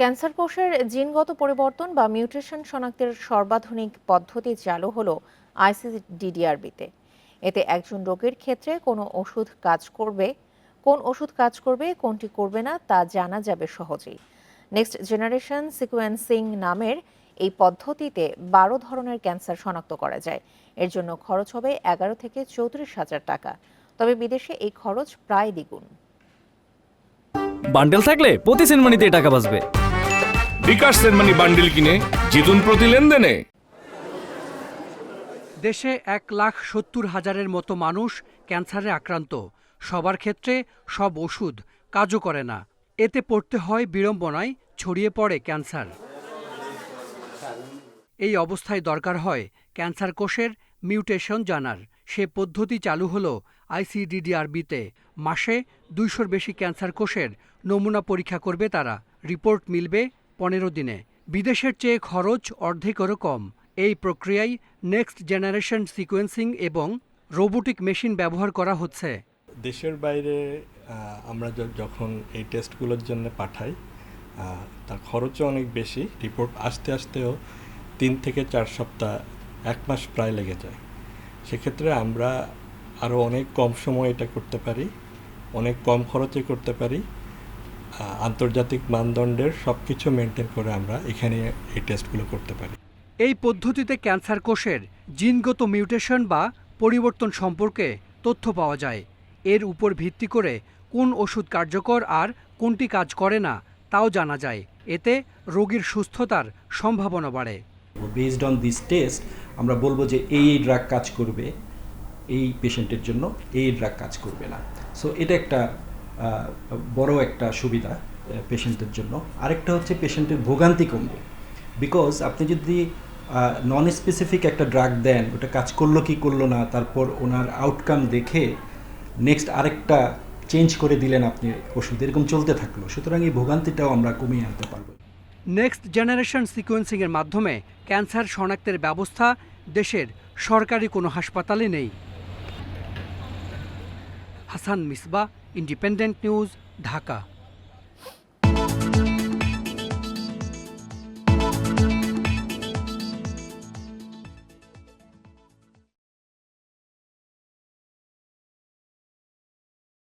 Cancer কোষের জিনগত পরিবর্তন বা মিউটেশন শনাক্তের সর্বাধুনিক পদ্ধতি চালু হলো আইসিডিডিআরবিতে এতে একজন রোগীর ক্ষেত্রে কোনো ওষুধ কাজ করবে, কোন ওষুধ কাজ করবে, কোনটি করবে না তা জানা যাবে সহজেই। নেক্সট জেনারেশন সিকোয়েন্সিং নামের এই পদ্ধতিতে বারো ধরনের ক্যান্সার শনাক্ত করা যায়। এর জন্য খরচ হবে এগারো থেকে চৌত্রিশ হাজার টাকা। তবে বিদেশে এই খরচ প্রায় দ্বিগুণ। বান্ডেল থাকলে প্রতি সেনমানিতে টাকা বাঁচবে। বিকাশ সেনমানি বান্ডিল কিনে জিতুন প্রতি লেনদেনে। দেশে এক লাখ সত্তর হাজারের মতো মানুষ ক্যান্সারে আক্রান্ত। সবার ক্ষেত্রে সব ওষুধ কাজও করে না। এতে পড়তে হয় বিড়ম্বনায় ছড়িয়ে পড়ে ক্যান্সার। এই অবস্থায় দরকার হয় ক্যান্সার কোষের মিউটেশন জানার। সে পদ্ধতি চালু হল আইসিডিডিআরবিতে মাসে দুইশোর বেশি ক্যান্সার কোষের নমুনা পরীক্ষা করবে তারা। রিপোর্ট মিলবে পনেরো দিনে। বিদেশের চেয়ে খরচ অর্ধেকেরও কম এই প্রক্রিয়ায় নেক্সট জেনারেশন সিকোয়েন্সিং এবং রোবোটিক মেশিন ব্যবহার করা হচ্ছে। দেশের বাইরে আমরা যখন এই টেস্টগুলোর জন্য পাঠাই তার খরচও অনেক বেশি। রিপোর্ট আসতে আসতেও তিন থেকে চার সপ্তাহ, এক মাস প্রায় লেগে যায়। সেক্ষেত্রে আমরা আরও অনেক কম সময় এটা করতে পারি, অনেক কম খরচে করতে পারি। আন্তর্জাতিক মানদণ্ডের সব কিছু মেনটেন করে আমরা এখানে এই টেস্টগুলো করতে পারি। এই পদ্ধতিতে ক্যান্সার কোষের জিনগত মিউটেশন বা পরিবর্তন সম্পর্কে তথ্য পাওয়া যায়। এর উপর ভিত্তি করে কোন ওষুধ কার্যকর আর কোনটি কাজ করে না তাও জানা যায়। এতে রোগীর সুস্থতার সম্ভাবনা বাড়ে। বেসড অন দিস টেস্ট আমরা বলব যে এই এই ড্রাগ কাজ করবে এই পেশেন্টের জন্য এই ড্রাগ কাজ করবে না। সো এটা একটা বড় একটা সুবিধা পেশেন্টের জন্য। আরেকটা হচ্ছে পেশেন্টের ভোগান্তি কমবে। বিকজ আপনি যদি নন স্পেসিফিক একটা ড্রাগ দেন, ওটা কাজ করল কি করল না, তারপর ওনার আউটকাম দেখে নেক্সট আরেকটা চেঞ্জ করে দিলেন আপনি, ওষুধ, এরকম চলতে থাকল। সুতরাং এই ভোগান্তিটাও আমরা কমিয়ে আনতে পারব। নেক্সট জেনারেশন সিকোয়েন্সিংয়ের মাধ্যমে ক্যান্সার শনাক্তের ব্যবস্থা দেশের সরকারি কোনো হাসপাতালে নেই। Hasan Misba independent news Dhaka